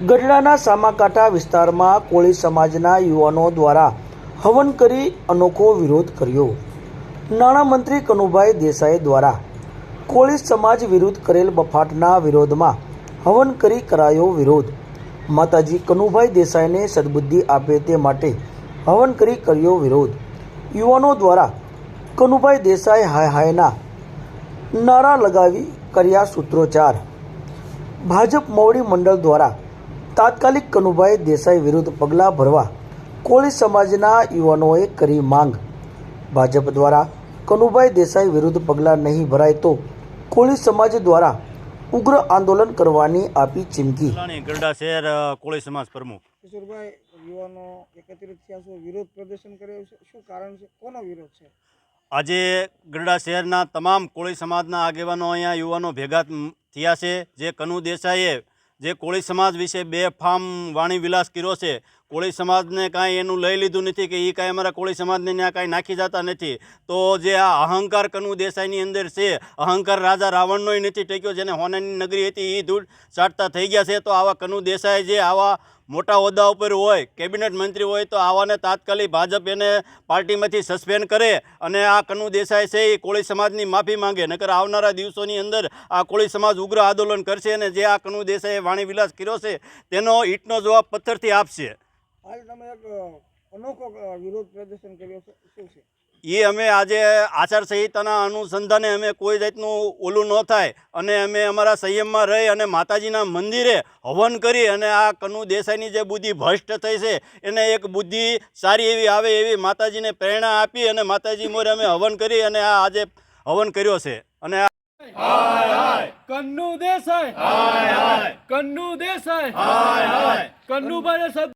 ગઢડાના સામાકાંઠા વિસ્તારમાં કોળી સમાજના યુવાનો દ્વારા હવન કરી અનોખો વિરોધ કર્યો. નાણામંત્રી કનુભાઈ દેસાઈ દ્વારા કોળી સમાજ વિરુદ્ધ કરેલ બફાટના વિરોધમાં હવન કરી કરાયો વિરોધ. માતાજી કનુભાઈ દેસાઈને સદબુદ્ધિ આપે તે માટે હવન કરી કર્યો વિરોધ. યુવાનો દ્વારા કનુભાઈ દેસાઈ હાય હાયના નારા લગાવી કર્યા સૂત્રોચ્ચાર. ભાજપ મોવડી મંડળ દ્વારા તાત્કાલિક કનુભાઈ દેસાઈ વિરુદ્ધ પગલાં ભરવા કોળી સમાજના યુવાનોએ કરી માંગ. ભાજપ દ્વારા કનુભાઈ દેસાઈ વિરુદ્ધ પગલાં નહીં ભરાય તો કોળી સમાજ દ્વારા ઉગ્ર આંદોલન કરવાની આપી ચીમકી. ગરડા શહેર કોળી સમાજ પ્રમુખ. કિશોરભાઈ યુવાનો એકત્રિત થયા છે વિરોધ પ્રદર્શન કર્યું છે? શું કારણ છે? કોનો વિરોધ છે? આજે ગરડા શહેરના તમામ કોળી સમાજના આગેવાનો અહીંયા યુવાનો ભેગા થયા છે. જે કનુ દેસાઈએ જે કોળી સમાજ વિશે બે ફામ વાણી વિલાસ કર્યો છે કોળી સમાજને કાંઈ એનું લઈ લીધું નથી કે એ કાંઈ અમારા કોળી સમાજને ત્યાં કાંઈ નાખી જતા નથી. તો જે આ અહંકાર કનુ દેસાઈની અંદર છે, અહંકાર રાજા રાવણનોય નથી ટેક્યો, જેને હોનાની નગરી હતી એ ધૂળ ચાટતા થઈ ગયા છે, તો આવા કનુ દેસાઈ જે આવા મોટા હોદ્દા ઉપર હોય, કેબિનેટ મંત્રી હોય, તો આવાને તાત્કાલિક ભાજપ એને પાર્ટીમાંથી સસ્પેન્ડ કરે અને આ કનુ દેસાઈ છે એ કોળી સમાજની માફી માંગે. નકર આવનારા દિવસોની અંદર આ કોળી સમાજ ઉગ્ર આંદોલન કરશે અને જે આ કનુ દેસાઈએ વાણી વિલાસ કર્યો છે, તેનો ઈંટનો જવાબ પથ્થરથી આપશે. હાલ તમે એક અનોખો વિરોધ પ્રદર્શન કર્યો છે. શું છે? એ અમે આજે આચારસંહિતાના અનુસંધાને અમે કોઈ જાતનું ઓલું ન થાય અને અમે અમારા સંયમમાં રહી અને માતાજીના મંદિરે હવન કરી અને આ કનુ દેસાઈની જે બુદ્ધિ ભ્રષ્ટ થઈ છે એને એક બુદ્ધિ સારી એવી આવે એવી માતાજીને પ્રેરણા આપી અને માતાજી મોરે અમે હવન કરી અને આ આજે હવન કર્યો છે. અને કન્નુ દેસાઈ. હાય હાય. કન્નુ દેસાઈ. હાય હાય. કન્નુભાઈ સદ